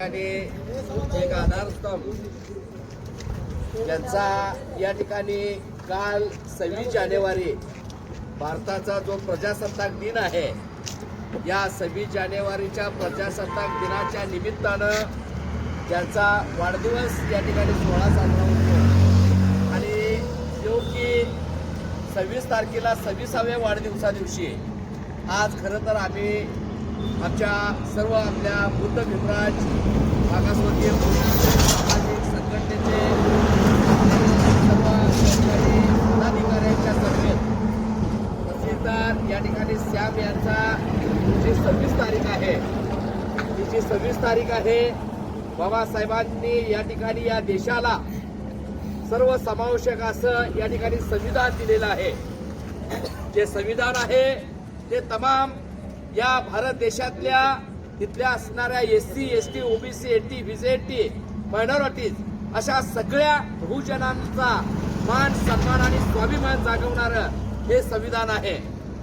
आणि एक आधारस्तंभ. यांचा या ठिकाणी काल सव्वीस जानेवारी भारताचा जो प्रजासत्ताक दिन आहे या सव्वीस जानेवारीच्या प्रजासत्ताक दिनाच्या निमित्तानं ज्यांचा वाढदिवस या ठिकाणी सोहळा साजरा होतो. आणि जो की सव्वीस तारखेला सव्वीसाव्या वाढदिवसा दिवशी आज खरं तर आम्ही आमच्या सर्व आपल्या बुद्ध भीमराज मागासवर्गीय सामाजिक संघटनेचे सर्व सरकारी पदाधिकाऱ्यांच्या सभेत तहसीलदार या ठिकाणी श्याम यांचा जी सव्वीस तारीख आहे ती जी सव्वीस तारीख आहे बाबासाहेबांनी या ठिकाणी या देशाला सर्व समावेशक असं या ठिकाणी संविधान दिलेलं आहे. जे संविधान आहे ते तमाम या भारत देशातल्या तिथल्या असणाऱ्या S C S T OBC N T T minorities अशा सगळ्या बहुजनांचा मान सन्मान आणि स्वाभिमान जागवणारं हे संविधान आहे.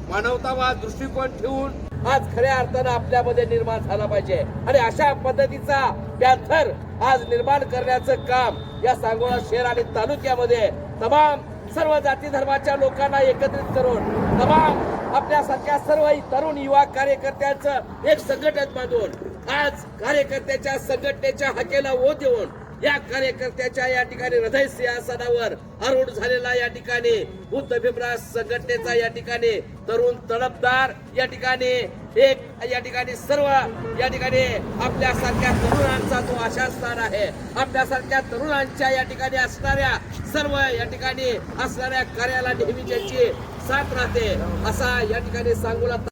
मानवतावाद दृष्टिकोन ठेवून आज खऱ्या अर्थानं आपल्यामध्ये निर्माण झाला पाहिजे. आणि अशा पद्धतीचा पॅथर आज निर्माण करण्याचं काम या सांगोला शहर आणि तालुक्यामध्ये तमाम सर्व जाती धर्माच्या लोकांना एकत्रित करून तमाम आपल्यासारख्या सर्व तरुण युवा कार्यकर्त्यांचं एक संघटन बांधून आज कार्यकर्त्याच्या संघटनेच्या हाकेला ओ देऊन या कार्यकर्त्याच्या या ठिकाणी हृदय सिंहासनावर आरूढ झालेला या ठिकाणी बुद्ध भीमराज संघटनेचा या ठिकाणी तरुण तडपदार या ठिकाणी एक या ठिकाणी सर्व या ठिकाणी आपल्यासारख्या तरुणांचा तो आशास्थान आहे. आपल्यासारख्या तरुणांच्या या ठिकाणी असणाऱ्या सर्व या ठिकाणी असणाऱ्या कार्याला नेहमी त्यांची साथ राहते. असा या ठिकाणी सांगूला